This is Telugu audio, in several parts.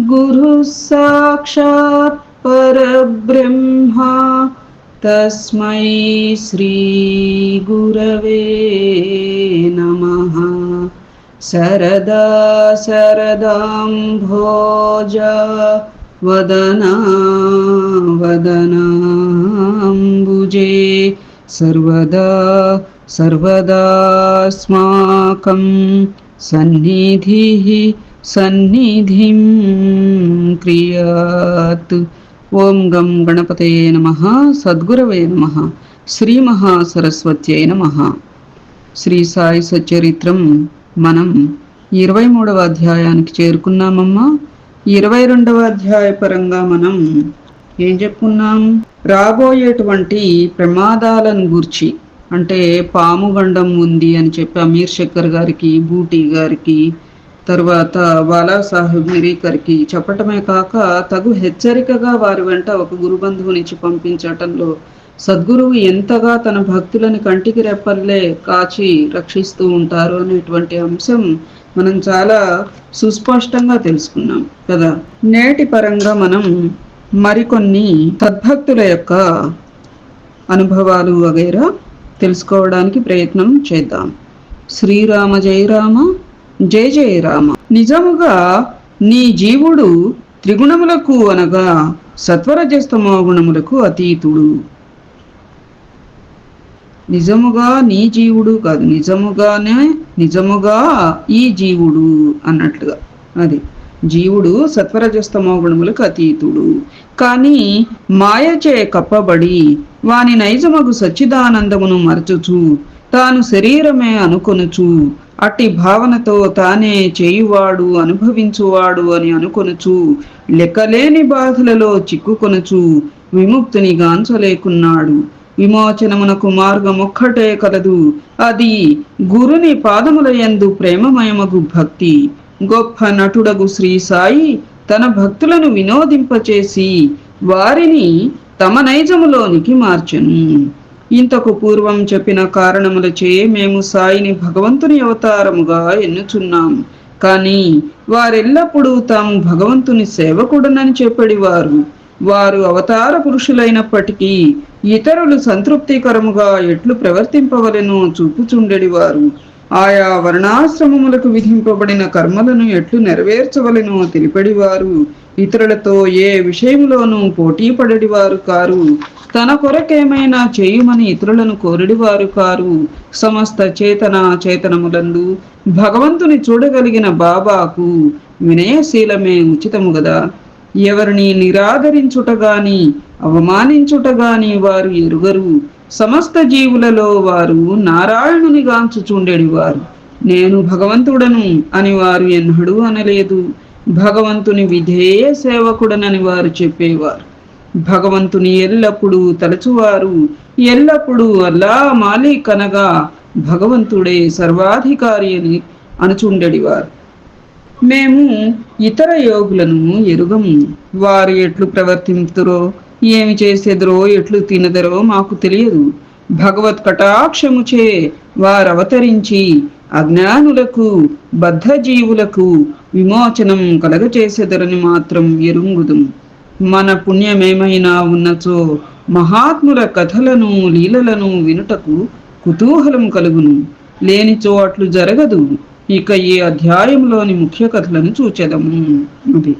गुरुः साक्षात् परब्रह्मा। तस्मै श्रीगुरवे नमः। शरदा शरदां भोज वदना वदनाम्बुजे सर्वदा सर्वदास्माकं सन्निधिः సన్నిధిం క్రియాత్. ఓం గం గణపతే నమ సద్గురవే నమ శ్రీ మహాసరస్వత్యై నమ. శ్రీ సాయి సచరిత్రం మనం ఇరవై మూడవ అధ్యాయానికి చేరుకున్నామమ్మా. ఇరవై రెండవ అధ్యాయ పరంగా మనం ఏం చెప్పుకున్నాం? రాబోయేటువంటి ప్రమాదాలను గూర్చి అంటే పాము గండం ఉంది అని చెప్పి అమీర్ శక్కర్ గారికి బూటీ గారికి తర్వాత బాలా సాహెబ్ చెప్పటమే కాక తగు హెచ్చరికగా వారి వెంట ఒక గురుబంధువునిచ్చి పంపించటంలో సద్గురువు ఎంతగా తన భక్తులని కంటికి రెప్పల్లే కాచి రక్షిస్తూ ఉంటారు అనేటువంటి అంశం మనం చాలా సుస్పష్టంగా తెలుసుకున్నాం కదా. నేటి పరంగా మనం మరికొన్ని సద్భక్తుల యొక్క అనుభవాలు వగైరా తెలుసుకోవడానికి ప్రయత్నం చేద్దాం. శ్రీరామ జయరామ జయ జయ రామ. నిజముగా నీ జీవుడు త్రిగుణములకు అనగా సత్వరజస్తమో గుణములకు అతీతుడు. నిజముగా నీ జీవుడు కాదు నిజముగానే నిజముగా ఈ జీవుడు అన్నట్లుగా. అది జీవుడు సత్వరజస్తమో గుణములకు అతీతుడు. కానీ మాయచే కప్పబడి వాని నైజమగు సచ్చిదానందమును మరచుచు తాను శరీరమే అనుకొనుచు అట్టి భావనతో తానే చేయువాడు అనుభవించువాడు అని అనుకొనుచు లెక్కలేని బాధలలో చిక్కుకొనుచు విముక్తిని గాంచలేకున్నాడు. విమోచనమునకు మార్గమొక్కటే కలదు. అది గురుని పాదముల యందు ప్రేమమయమగు భక్తి. గొప్ప నటుడగు శ్రీ సాయి తన భక్తులను వినోదింపచేసి వారిని తమ నైజములోనికి మార్చెను. ఇంతకు పూర్వం చెప్పిన కారణములచే మేము సాయిని భగవంతుని అవతారముగా ఎన్నుచున్నాం. కానీ వారెల్లప్పుడూ తాము భగవంతుని సేవకుడనని చెప్పడివారు వారు అవతార పురుషులైనప్పటికీ ఇతరులు సంతృప్తికరముగా ఎట్లు ప్రవర్తింపవలెనో చూపుచుండెడివారు. ఆయా వర్ణాశ్రమములకు విధింపబడిన కర్మలను ఎట్లు నెరవేర్చవలెనో తెలిపడివారు. ఇతరులతో ఏ విషయంలోనూ పోటీ పడడివారు కారు. తన కొరకేమైనా చేయుమని ఇతరులను కోరిడివారు కారు. సమస్త చేతన చేతనములందు భగవంతుని చూడగలిగిన బాబాకు వినయశీలమే ఉచితము గదా. ఎవరిని నిరాదరించుట గాని అవమానించుట గాని వారు ఎరుగరు. సమస్త జీవులలో వారు నారాయణుని గాంచుచుండెడివారు నేను భగవంతుడను అని వారు ఎన్నడూ అనలేదు. భగవంతుని విధేయ సేవకుడనని వారు చెప్పేవారు. భగవంతుని ఎల్లప్పుడూ తలచువారు. ఎల్లప్పుడూ అల్లా మాలిక్ అనగా భగవంతుడే సర్వాధికారి అని అనుచుండెడివారు. మేము ఇతర యోగులను ఎరుగము. వారు ఎట్లు ప్రవర్తింతురో ఏమి చేసేదరో ఎట్లు తినదరో మాకు తెలియదు. భగవత్ కటాక్షముచే వారవతరించి అజ్ఞానులకు బద్ధజీవులకు విమోచనం కలగచేసెదరని మాత్రం ఎరుంగుదుం మన పుణ్యమేమైనా ఉన్నచో మహాత్ముల కథలను లీలలను వినుటకు కుతూహలం కలుగును. లేనిచో అట్లు జరగదు. ఇక ఈ అధ్యాయంలోని ముఖ్య కథలను చూచెదము. అది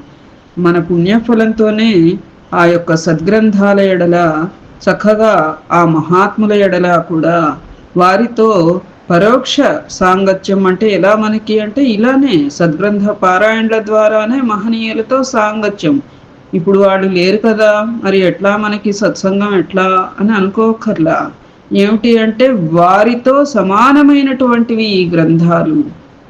మన పుణ్యఫలంతోనే ఆ యొక్క సద్గ్రంథాల ఎడల చక్కగా ఆ మహాత్ముల ఎడల కూడా వారితో పరోక్ష సాంగత్యం అంటే ఎలా మనకి అంటే ఇలానే సద్గ్రంథ పారాయణల ద్వారానే మహనీయులతో సాంగత్యం. ఇప్పుడు వాళ్ళు లేరు కదా మరి ఎట్లా మనకి సత్సంగం ఎట్లా అని అనుకోకర్లా. ఏమిటి అంటే వారితో సమానమైనటువంటివి ఈ గ్రంథాలు.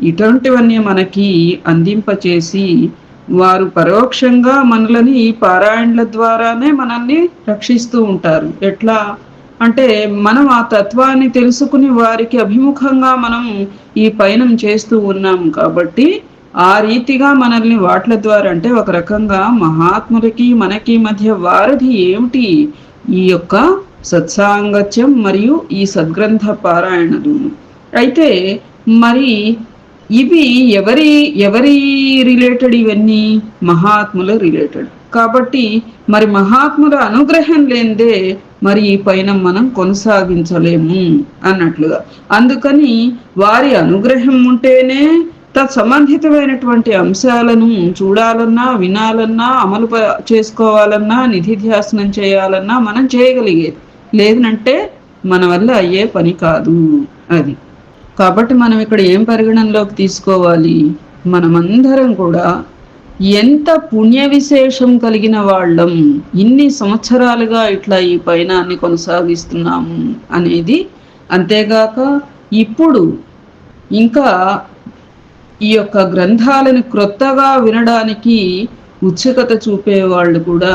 ఇటువంటివన్నీ మనకి అందింపచేసి వారు పరోక్షంగా మనలని ఈ పారాయణల ద్వారానే మనల్ని రక్షిస్తూ ఉంటారు. ఎట్లా? అంటే మనం ఆ తత్వాన్ని తెలుసుకుని వారికి అభిముఖంగా మనం ఈ పయనం చేస్తూ ఉన్నాం కాబట్టి ఆ రీతిగా మనల్ని వాట్ల ద్వారా అంటే ఒక రకంగా మహాత్ములకి మనకి మధ్య వారధి ఏమిటి? ఈ యొక్క సత్సాంగత్యం మరియు ఈ సద్గ్రంథ పారాయణలు. అయితే మరి ఇవి ఎవరి ఎవరి రిలేటెడ్ ఇవన్నీ? మహాత్ముల రిలేటెడ్ కాబట్టి మరి మహాత్ముల అనుగ్రహం లేనిదే మరి ఈ పైన మనం కొనసాగించలేము అన్నట్లుగా. అందుకని వారి అనుగ్రహం ఉంటేనే తత్సంబంధితమైనటువంటి అంశాలను చూడాలన్నా వినాలన్నా అమలు చేసుకోవాలన్నా నిధిధ్యాసనం చేయాలన్నా మనం చేయగలిగేది లేదనంటే మన వల్ల అయ్యే పని కాదు అది. కాబట్టి మనం ఇక్కడ ఏం పరిగణనలోకి తీసుకోవాలి? మనమందరం కూడా ఎంత పుణ్య విశేషం కలిగిన వాళ్ళం ఇన్ని సంవత్సరాలుగా ఇట్లా ఈ పయనాన్ని కొనసాగిస్తున్నాము అనేది అంతేగాక ఇప్పుడు ఇంకా ఈ యొక్క గ్రంథాలను క్రొత్తగా వినడానికి ఉత్సుకత చూపే వాళ్ళు కూడా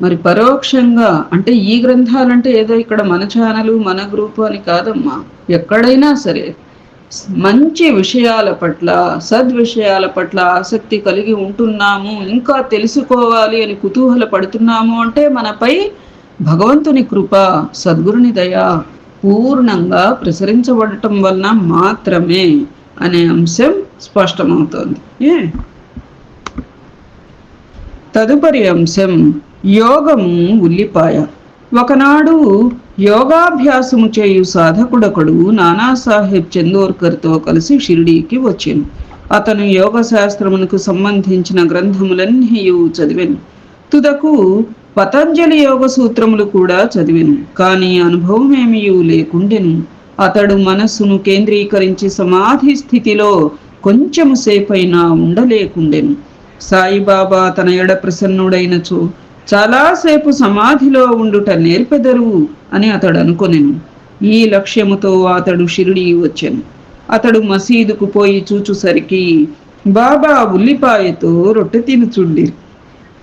మరి పరోక్షంగా అంటే ఈ గ్రంథాలంటే ఏదో ఇక్కడ మన ఛానల్ మన గ్రూపు అని కాదమ్మా. ఎక్కడైనా సరే మంచి విషయాల పట్ల సద్విషయాల పట్ల ఆసక్తి కలిగి ఉంటున్నాము ఇంకా తెలుసుకోవాలి అని కుతూహల పడుతున్నాము అంటే మనపై భగవంతుని కృప సద్గురుని దయ పూర్ణంగా ప్రసరించబడటం వలన మాత్రమే అనే అంశం స్పష్టమవుతోంది. ఏ? తదుపరి అంశం యోగము ఉల్లిపాయ. ఒకనాడు యోగాభ్యాసము చేయు సాధకుడొకడు నానాసాహెబ్ చందోర్కర్తో కలిసి షిరిడీకి వచ్చాను. అతను యోగ శాస్త్రమునకు సంబంధించిన గ్రంథములన్నీ చదివాను. తుదకు పతంజలి యోగ సూత్రములు కూడా చదివాను. కానీ అనుభవం ఏమీ లేకుండెను. అతడు మనస్సును కేంద్రీకరించి సమాధి స్థితిలో కొంచెం సేపైనా ఉండలేకుండెను. సాయిబాబా తన ఎడ ప్రసన్నుడైనచో చాలాసేపు సమాధిలో ఉండుట నేర్పెదరు అని అతడు అనుకొనెను. ఈ లక్ష్యముతో అతడు షిరిడి వచ్చెను. అతడు మసీదుకు పోయి చూచుసరికి బాబా ఉల్లిపాయతో రొట్టె తినుచుండి.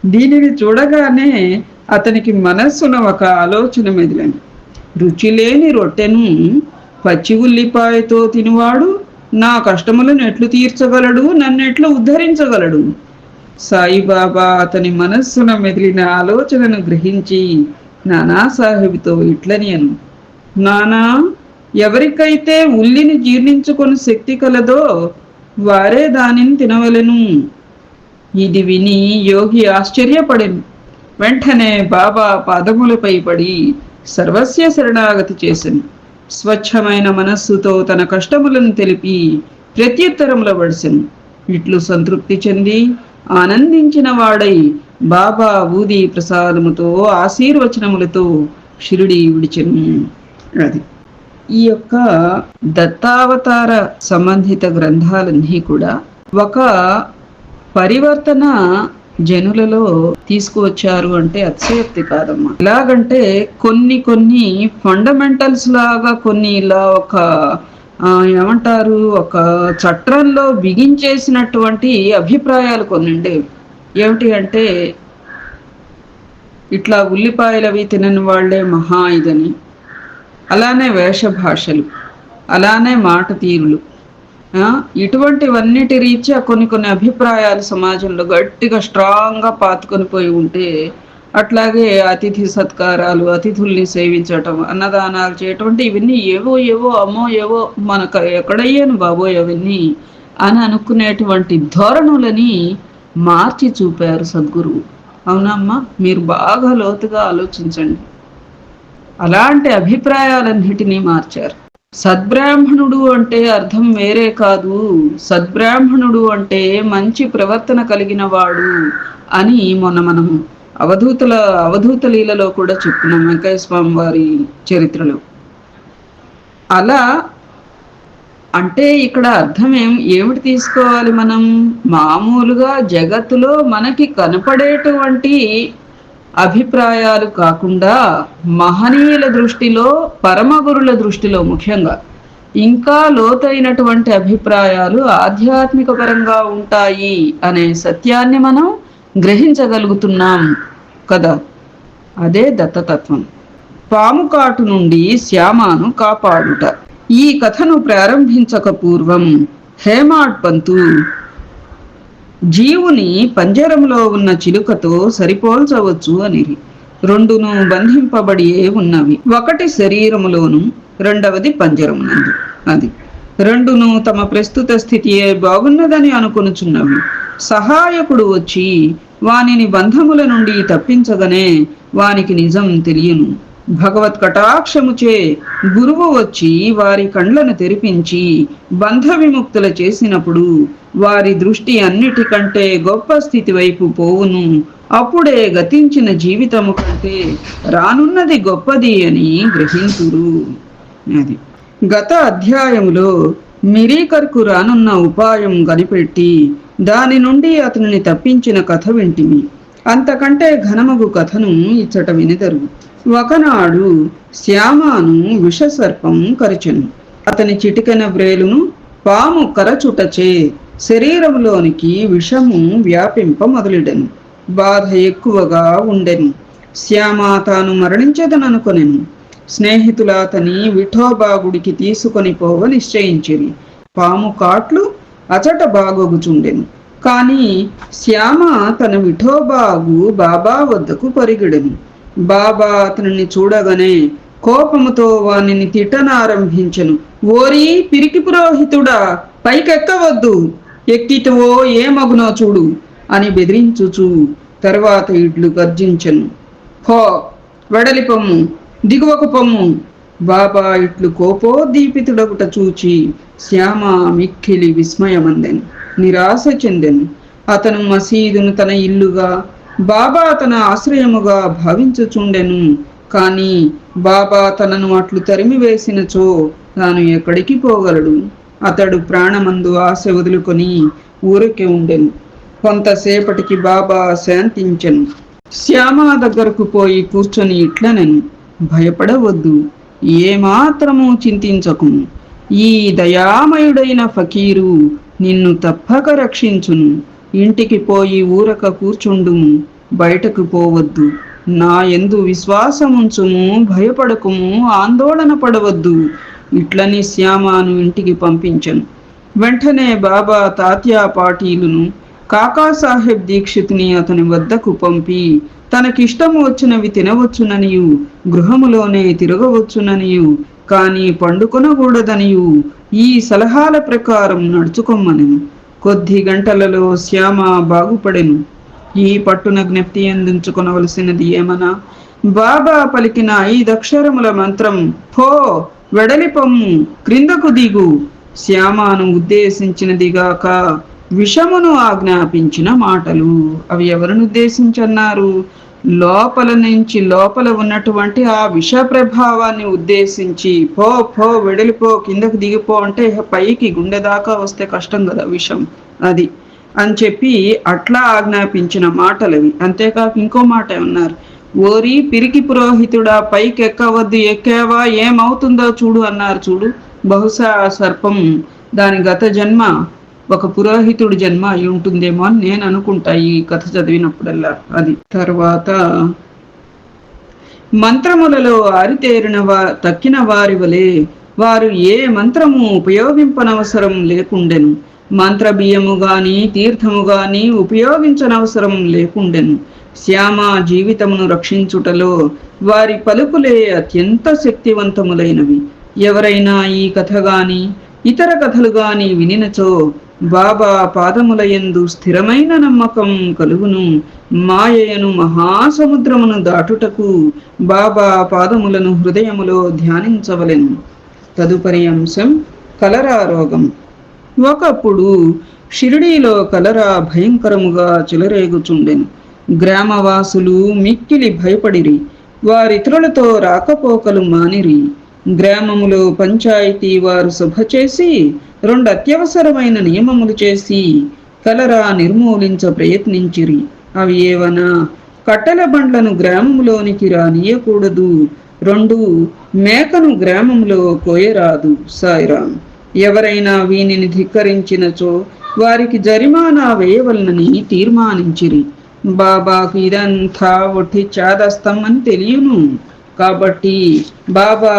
దీనిని చూడగానే అతనికి మనస్సున ఒక ఆలోచన మెదిలను. రుచి లేని రొట్టెను పచ్చి ఉల్లిపాయతో తినువాడు నా కష్టములను ఎట్లు తీర్చగలడు? నన్నెట్లు ఉద్ధరించగలడు? సాయిబాబా అతని మనస్సున మెదిలిన ఆలోచనను గ్రహించి నానా సాహెబ్తో ఇట్లనియను నానా ఎవరికైతే ఉల్లిని జీర్ణించుకొని శక్తి కలదో వారే దానిని తినవలెను. ఇది విని యోగి ఆశ్చర్యపడెను. వెంటనే బాబా పాదములపై పడి సర్వస్య శరణాగతి చేసెను. స్వచ్ఛమైన మనస్సుతో తన కష్టములను తెలిపి ప్రత్యుత్తరముల వడిసెను ఇట్లు సంతృప్తి చెంది ఆనందించిన వాడై బాబా ఊది ప్రసాదముతో ఆశీర్వచనములతో షిరిడి విడిచెను. అది. ఈ యొక్క దత్తావతార సంబంధిత గ్రంథాలన్నీ కూడా ఒక పరివర్తన జనులలో తీసుకువచ్చారు అంటే అతిశయోక్తి కాదమ్మా. ఎలాగంటే కొన్ని కొన్ని ఫండమెంటల్స్ లాగా కొన్ని ఇలా ఒక ఏమంటారు ఒక చట్రంలో బిగించేసినటువంటి అభిప్రాయాలు కొన్ని ఉండేవి. ఏమిటి అంటే ఇట్లా ఉల్లిపాయలు అవి తినని వాళ్ళే మహా ఇదని. అలానే వేషభాషలు. అలానే మాట తీరులు. ఇటువంటివన్నిటి రీత్యా కొన్ని కొన్ని అభిప్రాయాలు సమాజంలో గట్టిగా స్ట్రాంగ్గా పాతుకొని పోయి ఉంటే అట్లాగే అతిథి సత్కారాలు అతిథుల్ని సేవించటం అన్నదానాలు చేయటం ఇవన్నీ ఏవో ఏవో అమ్మో ఏవో మనకు ఎక్కడయ్యాను బాబోయ్ అవన్నీ అని అనుకునేటువంటి ధోరణులని మార్చి చూపారు సద్గురువు. అవునమ్మా మీరు బాగా లోతుగా ఆలోచించండి. అలాంటి అభిప్రాయాలన్నిటినీ మార్చారు. సద్బ్రాహ్మణుడు అంటే అర్థం వేరే కాదు. సద్బ్రాహ్మణుడు అంటే మంచి ప్రవర్తన కలిగిన వాడు అని మొన్న మనం అవధూతుల అవధూత లీలలో కూడా చెప్పుకున్నాం వెంకయ్య స్వామి వారి చరిత్రలో. అలా అంటే ఇక్కడ అర్థం ఏం ఏమిటి తీసుకోవాలి మనం? మామూలుగా జగత్తులో మనకి కనపడేటువంటి అభిప్రాయాలు కాకుండా మహనీయుల దృష్టిలో పరమగురుల దృష్టిలో ముఖ్యంగా ఇంకా లోతైనటువంటి అభిప్రాయాలు ఆధ్యాత్మిక పరంగా ఉంటాయి అనే సత్యాన్ని మనం గ్రహించగలుగుతున్నాం కదా. అదే దత్తతత్వం. పాము కాటు నుండి శ్యామాను కాపాడుట. ఈ కథను ప్రారంభించక పూర్వం హేమాడ్ పంతు జీవుని పంజరంలో ఉన్న చిలుకతో సరిపోల్చవచ్చు అనిరి. రెండును బంధింపబడి ఉన్నవి. ఒకటి శరీరములోను రెండవది పంజరమునందు. అది. రెండును తమ ప్రస్తుత స్థితియే బాగున్నదని అనుకొనుచున్నవి. సహాయకుడు వచ్చి వానిని బంధముల నుండి తప్పించగనే వానికి నిజం తెలియను. భగవత్ కటాక్షముచే గురువు వచ్చి వారి కండ్లను తెరిపించి బంధ విముక్తుల చేసినప్పుడు వారి దృష్టి అన్నిటికంటే గొప్ప స్థితి వైపు పోవును. అప్పుడే గతించిన జీవితము కంటే రానున్నది గొప్పది అని గ్రహించురు. అది. గత అధ్యాయములో మిరీకర్కు రానున్న ఉపాయం కనిపెట్టి దాని నుండి అతనిని తప్పించిన కథ వింటిమి. అంతకంటే ఘనమగు కథను ఇచ్చట వినిదరు. ఒకనాడు శ్యామాను విషసర్పం కరిచెను. అతని చిటికెన వ్రేలును పాము కరచుటచే శరీరంలోనికి విషము వ్యాపింప మొదలెడెను. బాధ ఎక్కువగా ఉండెను. శ్యామ తాను మరణించదననుకొనెను. స్నేహితులాతని విఠోబా గుడికి తీసుకొని పోవ నిశ్చయించిరి. పాము కాట్లు అచట బాగొగుచుండెను. కాని శ్యామ తన విఠోబాగు బాబా వద్దకు పరిగెడెను. బాబా అతనిని చూడగానే కోపముతో వానిని తిట్టనారంభించెను. ఓరి పిరికి పురోహితుడా పైకెక్కవద్దు. ఎక్కితవో ఏమగునో చూడు అని బెదిరించుచు తర్వాత ఇట్లు గర్జించెను. హో వెడలి పొమ్ము దిగువకు పొమ్ము. బాబా ఇట్లు కోపోద్దీపితుడగుట చూచి శ్యామ మిక్కిలి విస్మయమందెను నిరాశ చెందెను. అతను మసీదును తన ఇల్లుగా బాబా తన ఆశ్రయముగా భావించుచుండెను. కానీ బాబా తనను అట్లు తరిమివేసినచో తాను ఎక్కడికి పోగలడు? అతడు ప్రాణమందు ఆశ వదులుకొని ఊరికే ఉండెను. కొంతసేపటికి బాబా శాంతించెను. శ్యామ దగ్గరకు పోయి కూర్చొని ఇట్లనెను. భయపడవద్దు ఏమాత్రము చింతించకు. ఈ దయామయుడైన ఫకీరు నిన్ను తప్పక రక్షించును. ఇంటికి పోయి ఊరక కూర్చుండుము బయటకు పోవద్దు. నా ఎందు విశ్వాసముంచుము భయపడకుము ఆందోళన పడవద్దు. ఇట్లని శ్యామాను ఇంటికి పంపించను. వెంటనే బాబా తాత్యా పాటీలును కాకాసాహెబ్ దీక్షిత్ని అతని వద్దకు పంపి తనకిష్టము వచ్చినవి తినవచ్చుననియు గృహములోనే తిరగవచ్చుననియు కానీ పండుకొనకూడదనియు ఈ సలహాల ప్రకారం నడుచుకొమ్మనెను. కొద్ది గంటలలో శ్యామ బాగుపడెను. ఈ పట్టున జ్ఞప్తి అందించుకొనవలసినది ఏమనా? బాబా పలికిన ఐదక్షరముల మంత్రం హో వెడలి క్రిందకు దిగు. శ్యామాను ఉద్దేశించినదిగాక విషమును ఆజ్ఞాపించిన మాటలు అవి ఎవరిని ఉద్దేశించన్నారు? లోపల నుంచి లోపల ఉన్నటువంటి ఆ విష ప్రభావాన్ని ఉద్దేశించి పో పో వెడలిపో కిందకు దిగిపో అంటే పైకి గుండె దాకా వస్తే కష్టం కదా విషం అది అని చెప్పి అట్లా ఆజ్ఞాపించిన మాటలవి. అంతేకాక ఇంకో మాట ఉన్నారు ఓరి పిరికి పురోహితుడా పైకి ఎక్కవద్దు ఎక్కావా ఏమవుతుందో చూడు అన్నారు. చూడు బహుశా ఆ సర్పం దాని గత జన్మ ఒక పురోహితుడి జన్మ అయి ఉంటుందేమో అని నేను అనుకుంటా ఈ కథ చదివినప్పుడల్లా. అది తర్వాత మంత్రములలో ఆరితేరిన వా తక్కిన వారి వలె వారు ఏ మంత్రము ఉపయోగింపనవసరం లేకుండెను. మంత్ర బియ్యము గాని తీర్థము గాని ఉపయోగించనవసరం లేకుండెను. శ్యామ జీవితమును రక్షించుటలో వారి పలుకులే అత్యంత శక్తివంతములైనవి. ఎవరైనా ఈ కథ గాని ఇతర కథలు గాని వినినచో బాబా పాదములయందు స్థిరమైన నమ్మకం కలుగును. మాయయను మహాసముద్రమును దాటుటకు బాబా పాదములను హృదయములో ధ్యానించవలెను. తదుపరి అంశం కలరా రోగం. ఒకప్పుడు షిరిడీలో కలరా భయంకరముగా చెలరేగుచుండెను. గ్రామవాసులు మిక్కిలి భయపడిరి వారితరులతో రాకపోకలు మానిరి. గ్రామములో పంచాయతీ వారు సభ చేసి రెండు అత్యవసరమైన నియమములు చేసి కలరా నిర్మూలించ ప్రయత్నించిరి. అవి ఏవనా? కట్టెల బండ్లను గ్రామంలోనికి రానియకూడదు. రెండు మేకను గ్రామంలో కోయరాదు సాయిరాం. ఎవరైనా వీనిని ధిక్కరించినచో వారికి జరిమానా వేయవలనని తీర్మానించిరి. బాబాకు ఇదంతా ఒట్టి చాదస్తం అని తెలియను. కాబట్టి బాబా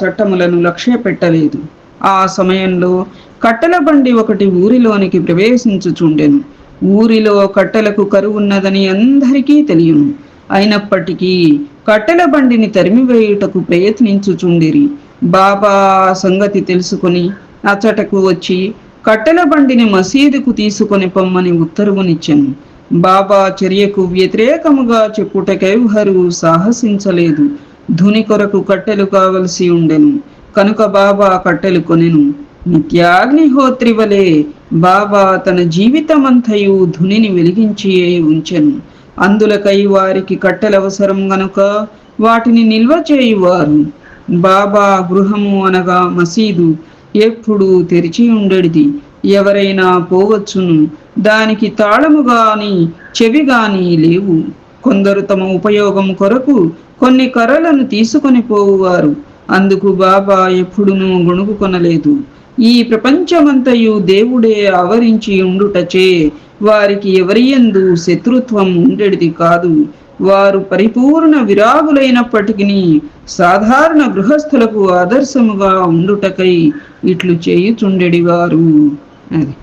చట్టములను లక్ష్య పెట్టలేదు ఆ సమయంలో కట్టెల బండి ఒకటి ఊరిలోనికి ప్రవేశించుచుండెను. ఊరిలో కట్టెలకు కరువున్నదని అందరికీ తెలియను. అయినప్పటికీ కట్టెల బండిని తరిమివేయుటకు ప్రయత్నించుచుండిరి. బాబా సంగతి తెలుసుకొని అచ్చటకు వచ్చి కట్టెల బండిని మసీదుకు తీసుకొని పొమ్మని ఉత్తర్వునిచ్చాను. బాబా చర్యకు వ్యతిరేకముగా చెప్పుటకెవ్వరూ సాహసించలేదు. ధుని కొరకు కట్టెలు కావలసి ఉండెను. కనుక బాబా కట్టెలు కొనెను. నిత్యాగ్నిహోత్రి వలె బాబా తన జీవితమంతయు ధునిని వెలిగించియే ఉంచెను. అందులకై వారికి కట్టెలవసరం గనుక వాటిని నిల్వ చేయువారు. బాబా గృహము అనగా మసీదు ఎప్పుడు తెరిచి ఉండేది ఎవరైనా పోవచ్చును. దానికి తాళము గాని చెవి గాని లేవు. కొందరు తమ ఉపయోగం కొరకు కొన్ని కర్రలను తీసుకొని పోవువారు. అందుకు బాబా ఎప్పుడునూ గొణుగుకొనలేదు. ఈ ప్రపంచమంతయు దేవుడే ఆవరించి ఉండుటచే వారికి ఎవరియందు శత్రుత్వం ఉండేది కాదు. వారు పరిపూర్ణ విరాగులైనప్పటికీ సాధారణ గృహస్థులకు ఆదర్శముగా ఉండుటకై ఇట్లు చేయుచుండెడివారు. అది.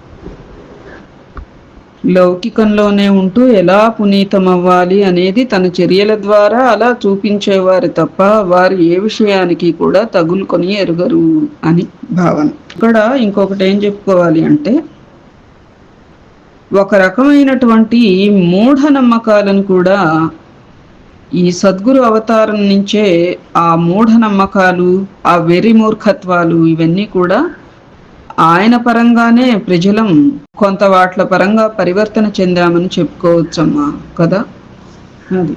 లౌకికంలోనే ఉంటూ ఎలా పునీతమవ్వాలి అనేది తన చర్యల ద్వారా అలా చూపించేవారు తప్ప వారు ఏ విషయానికి కూడా తగులుకొని ఎరుగరు అని. భావన. ఇక్కడ ఇంకొకటి ఏం చెప్పుకోవాలి అంటే ఒక రకమైనటువంటి మూఢనమ్మకాలను కూడా ఈ సద్గురు అవతారం నుంచే ఆ మూఢనమ్మకాలు ఆ వెర్రి మూర్ఖత్వాలు ఇవన్నీ కూడా ఆయన పరంగానే ప్రజలం కొంత వాట్ల పరంగా పరివర్తన చెందామని చెప్పుకోవచ్చమ్మా కదా? అది.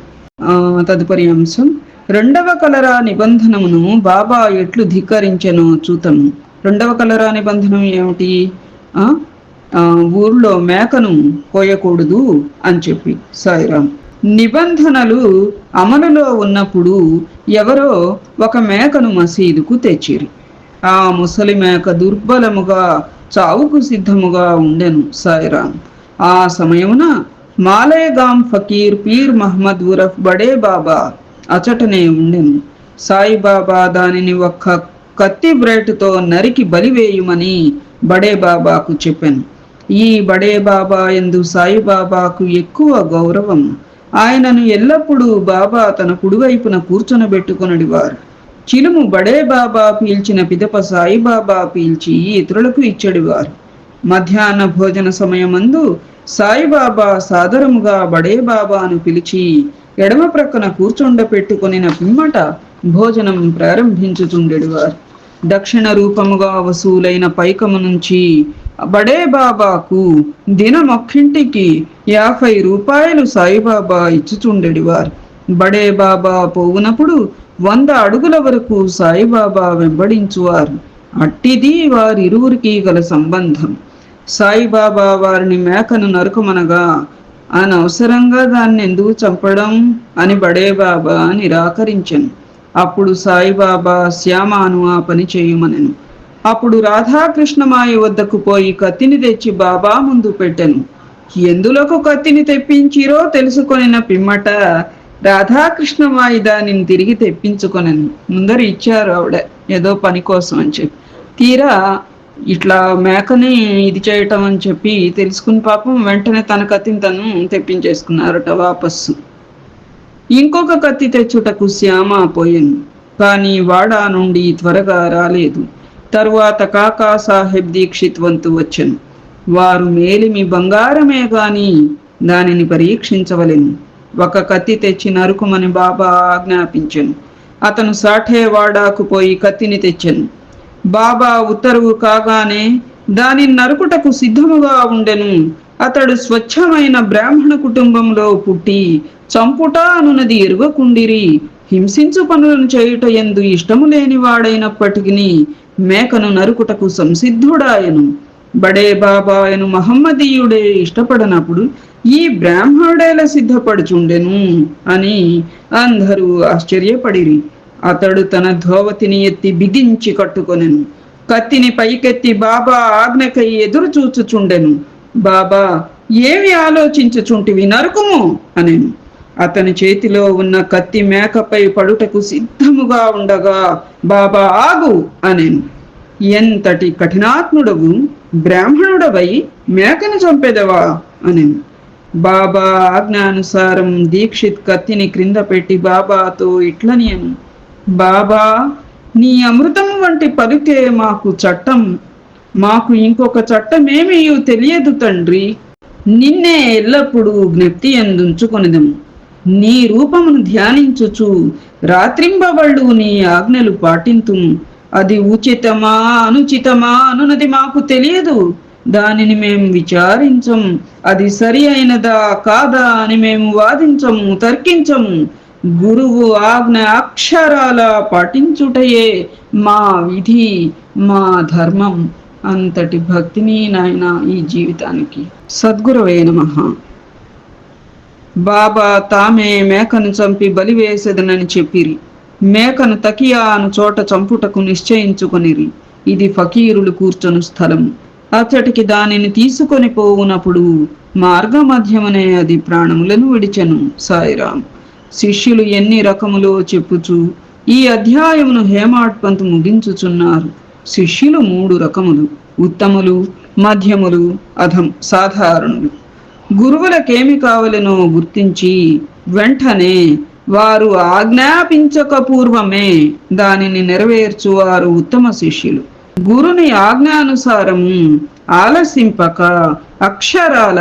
తదుపరి అంశం. రెండవ కలరా నిబంధనమును బాబా ఎట్లు ధిక్కరించెనో చూతము రెండవ కలరా నిబంధనం ఏమిటి? ఊర్లో మేకను కోయకూడదు అని చెప్పి సాయిరామ్ నిబంధనలు అమలులో ఉన్నప్పుడు ఎవరో ఒక మేకను మసీదుకు తెచ్చిరి. ఆ ముసలి మేక దుర్బలముగా చావుకు సిద్ధముగా ఉండెను సాయిరాం. ఆ సమయమున మాలేగాం ఫకీర్ పీర్ మహమ్మద్ ఉరఫ్ బడే బాబా అచటనే ఉండెను. సాయిబాబా దానిని ఒక్క కత్తి బ్రేటుతో నరికి బలివేయుమని బడే బాబాకు చెప్పాను. ఈ బడే బాబా ఎందు సాయిబాబాకు ఎక్కువ గౌరవం. ఆయనను ఎల్లప్పుడూ బాబా తన కుడివైపున కూర్చొనబెట్టుకొనడివారు. చిలుము బడే బాబా పీల్చిన పిదప సాయిబాబా పీల్చి ఇతరులకు ఇచ్చడివారు మధ్యాహ్న భోజన సమయమందు సాయిబాబా సాదరముగా బడే బాబాను పిలిచి ఎడమ ప్రక్కన కూర్చుండపెట్టుకొనిన పిమ్మట భోజనం ప్రారంభించుచుండెడివారు. దక్షిణ రూపముగా వసూలైన పైకము నుంచి బడే బాబాకు దినమొక్కింటికి యాభై రూపాయలు సాయిబాబా ఇచ్చుచుండెడివారు. బడే బాబా పోవునప్పుడు వంద అడుగుల వరకు సాయిబాబా వెంబడించువారు. అట్టిది వారిరువురికి గల సంబంధం. సాయిబాబా వారిని మేకను నరుకమనగా అనవసరంగా దాన్ని ఎందుకు చంపడం అని బడే బాబా అప్పుడు సాయిబాబా శ్యామాను ఆ పని చేయుమనెను. అప్పుడు రాధాకృష్ణమాయ వద్దకు పోయి కత్తిని తెచ్చి బాబా ముందు పెట్టెను. ఎందులోకి కత్తిని తెప్పించిరో తెలుసుకొనిన పిమ్మట రాధాకృష్ణమాయి దానిని తిరిగి తెప్పించుకొనను. ముందర ఇచ్చారు ఆవిడ ఏదో పని కోసం అని చెప్పి. తీరా ఇట్లా మేకని ఇది చేయటం అని చెప్పి తెలుసుకుని పాపం వెంటనే తన కత్తిని తను తెప్పించేసుకున్నారట వాపస్సు. ఇంకొక కత్తి తెచ్చుటకు శ్యామ పోయాను. కానీ వాడా నుండి త్వరగా రాలేదు. తరువాత కాకా సాహెబ్ దీక్షిత్ వంతు వచ్చాను. వారు మేలిమి బంగారమే గాని దానిని పరీక్షించవలెను. ఒక కత్తి తెచ్చి నరుకుమని బాబా ఆజ్ఞాపించెను. అతను సాఠేవాడాకు పోయి కత్తిని తెచ్చెను. బాబా ఉత్తర్వు కాగానే దాని నరుకుటకు సిద్ధముగా ఉండెను. అతడు స్వచ్ఛమైన బ్రాహ్మణ కుటుంబంలో పుట్టి చంపుట అనునది ఎరుగకుండిరి. హింసించు పనులను చేయుట ఎందు ఇష్టము లేని వాడైనప్పటికీ మేకను నరుకుటకు సంసిద్ధుడాయను. బడే బాబాయను మహమ్మదీయుడే ఇష్టపడనప్పుడు ఈ బ్రాహ్మణుడేలా సిద్ధపడుచుండెను అని అందరూ ఆశ్చర్యపడిరి. అతడు తన ధోవతిని ఎత్తి బిగించి కట్టుకొనెను. కత్తిని పైకెత్తి బాబా ఆజ్ఞకై ఎదురు చూచుచుండెను. బాబా ఏమి ఆలోచించుచుంటివి నరుకుము? అనెను. అతని చేతిలో ఉన్న కత్తి మేకపై పడుటకు సిద్ధముగా ఉండగా బాబా ఆగు! అనెను. ఎంతటి కఠినాత్ముడవు! బ్రాహ్మణుడవై మేకను చంపెదవా? అనెను. బాబా ఆజ్ఞానుసారం దీక్షిత్ కత్తిని క్రింద పెట్టి బాబాతో ఇట్లనియను బాబా నీ అమృతం వంటి పలుకే మాకు చట్టం. మాకు ఇంకొక చట్టమేమీ తెలియదు తండ్రి. నిన్నే ఎల్లప్పుడూ జ్ఞప్తి ఎందుంచుకొనిదము. నీ రూపమును ధ్యానించుచు రాత్రింబవళ్ళు నీ ఆజ్ఞలు పాటింతుము. అది ఉచితమా అనుచితమా అనునది మాకు తెలియదు. దానిని మేము విచారించం. అది సరి అయినదా కాదా అని మేము వాదించము తర్కించము గురువు ఆజ్ఞ అక్షరాల పాటించుటయే మా విధి మా ధర్మం. అంతటి భక్తిని నాయన ఈ జీవితానికి. సద్గురవే నమ. బాబా తామే మేకను చంపి బలివేసేదనని చెప్పిరి. మేకను తకియా అను చోట చంపుటకు నిశ్చయించుకొనిరి. ఇది ఫకీరులు కూర్చొని స్థలం. అతటికి దానిని తీసుకొని పోవునప్పుడు మార్గమధ్యమనే అది ప్రాణములను విడిచెను సాయిరాం. శిష్యులు ఎన్ని రకములో చెప్పుచు ఈ అధ్యాయమును హేమాడ్ పంత్ ముగించుచున్నారు. శిష్యులు మూడు రకములు ఉత్తములు మధ్యములు అధం సాధారణులు. గురువులకేమి కావలెనో గుర్తించి వెంటనే వారు ఆజ్ఞాపించక పూర్వమే దానిని నెరవేర్చువారు ఉత్తమ శిష్యులు. గురుని ఆజ్ఞానుసారము ఆలసింపక అక్షరాల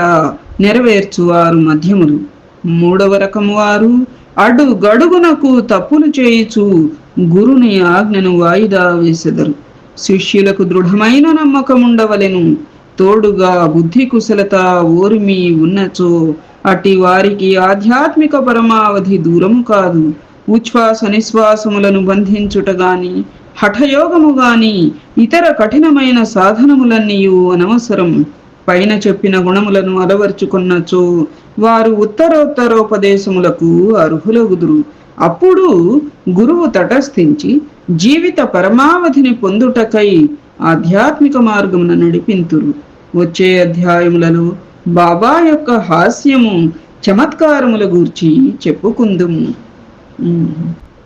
నెరవేర్చువారు మధ్యములు. మూడవ రకము వారు అడు గడుగునకు తప్పులు చేయుచు గురుని ఆజ్ఞను వాయిదా వేసెదరు. శిష్యులకు దృఢమైన నమ్మకముండవలెను తోడుగా బుద్ధి కుశలత ఓర్మి ఉన్నచో అట్టి వారికి ఆధ్యాత్మిక పరమావధి దూరము కాదు. ఉచ్ఛ్వాస నిశ్వాసములను బంధించుట గాని హఠయోగము గాని ఇతర కఠినమైన సాధనములన్నీయు అనవసరం. పైన చెప్పిన గుణములను అలవర్చుకున్నచో వారు ఉత్తరోత్తరోపదేశములకు అర్హులగుదురు. అప్పుడు గురువు తటస్థించి జీవిత పరమావధిని పొందుటకై ఆధ్యాత్మిక మార్గమున నడిపింతురు. వచ్చే అధ్యాయములలో బాబా యొక్క హాస్యము చమత్కారముల గూర్చి చెప్పుకుందుము.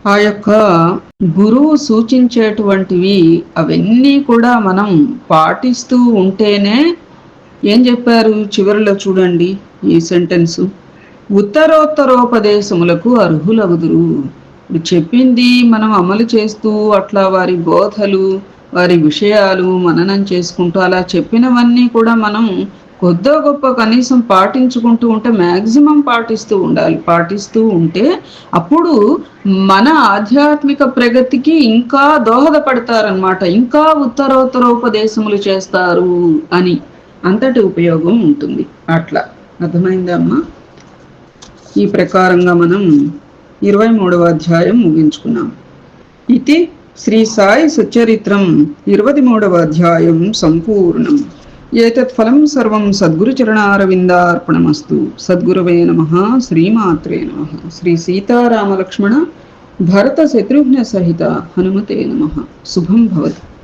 ఆ యొక్క గురువు సూచించేటువంటివి అవన్నీ కూడా మనం పాటిస్తూ ఉంటేనే ఏం చెప్పారు చివరిలో చూడండి ఈ సెంటెన్సు? ఉత్తరోత్తరోపదేశములకు అర్హులగుదురు. ఇప్పుడు చెప్పింది మనం అమలు చేస్తూ అట్లా వారి బోధలు వారి విషయాలు మననం చేసుకుంటూ అలా చెప్పినవన్నీ కూడా మనం కొద్దో గొప్ప కనీసం పాటించుకుంటూ ఉంటే మ్యాక్సిమం పాటిస్తూ ఉండాలి. పాటిస్తూ ఉంటే అప్పుడు మన ఆధ్యాత్మిక ప్రగతికి ఇంకా దోహదపడతారనమాట ఇంకా ఉత్తరోత్తరోపదేశములు చేస్తారు అని అంతటి ఉపయోగం ఉంటుంది. అట్లా. అర్థమైందమ్మా ఈ ప్రకారంగా మనం ఇరవై మూడవ అధ్యాయం ముగించుకున్నాం. ఇది శ్రీ సాయి సుచరిత్రం ఇరవై మూడవ అధ్యాయం సంపూర్ణం. ఏతత్ ఫలం సర్వం సద్గురు చరణారవిందార్పణమస్తు. సద్గురవే నమ శ్రీమాత్రే నమ. శ్రీ సీతారామలక్ష్మణ భరత శత్రుఘ్న సహిత హనుమతే నమ. శుభం భవతు.